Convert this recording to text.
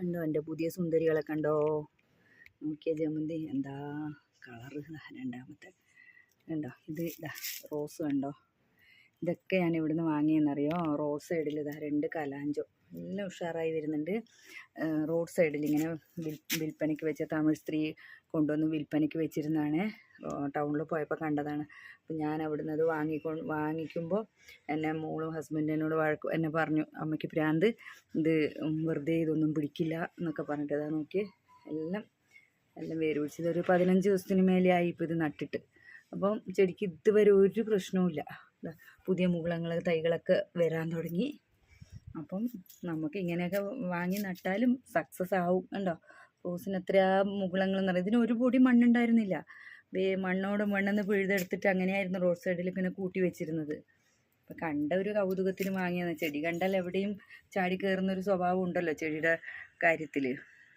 കണ്ടോ? എന്റെ പുതിയ സുന്ദരികളെ കണ്ടോ? നോക്കിയ ജമന്തി. എന്താ കളറ്? രണ്ടാമത്തെ. കണ്ടോ? ഇത് ഇതാ റോസ് കണ്ടോ? ഇതൊക്കെ ഞാൻ ഇവിടുന്ന് വാങ്ങിയെന്നറിയോ? റോഡ് സൈഡിൽ ഇതാ രണ്ട് കലാഞ്ചോ. എല്ലാം ഉഷാറായി വരുന്നുണ്ട്. റോഡ് സൈഡിൽ ഇങ്ങനെ വിൽ വിൽപ്പനയ്ക്ക് വെച്ച തമിഴ് സ്ത്രീ കൊണ്ടുവന്ന് വിൽപ്പനയ്ക്ക് വെച്ചിരുന്നതാണ്. ടൗണിൽ പോയപ്പോൾ കണ്ടതാണ്. അപ്പം ഞാൻ അവിടുന്ന് അത് വാങ്ങിക്കൊ വാങ്ങിക്കുമ്പോൾ എന്നെ മോളും ഹസ്ബൻഡിനോട് വഴക്ക് എന്നെ പറഞ്ഞു അമ്മയ്ക്ക് പ്രാന്ത്. ഇത് വെറുതെ ഇതൊന്നും പിടിക്കില്ല എന്നൊക്കെ പറഞ്ഞിട്ട് അതാ നോക്കി എല്ലാം എല്ലാം വേര് പിടിച്ചത് ഒരു പതിനഞ്ച് ദിവസത്തിന് മേലെയായി ഇപ്പോൾ ഇത് നട്ടിട്ട്. അപ്പം ചെടിക്ക് ഇതുവരെ ഒരു പ്രശ്നവുമില്ല. ദാ പുതിയ മുകുളങ്ങൾ തൈകളൊക്കെ വരാൻ തുടങ്ങി. അപ്പം നമുക്ക് ഇങ്ങനെയൊക്കെ വാങ്ങി നട്ടാലും സക്സസ് ആവും കണ്ടോ? റോസിന് അത്ര മുകുളങ്ങൾ എന്ന് പറയുന്നത് ഇതിന് ഒരു പൊടി മണ്ണുണ്ടായിരുന്നില്ല. മണ്ണോട് മണ്ണെന്ന് പിഴുതെടുത്തിട്ട് അങ്ങനെയായിരുന്നു റോഡ് സൈഡിൽ ഇങ്ങനെ കൂട്ടി വെച്ചിരുന്നത്. അപ്പം കണ്ട ഒരു കൗതുകത്തിന് വാങ്ങിയതാണ് ചെടി കണ്ടാൽ എവിടെയും ചാടി കയറുന്ന ഒരു സ്വഭാവം ഉണ്ടല്ലോ ചെടിയുടെ കാര്യത്തിൽ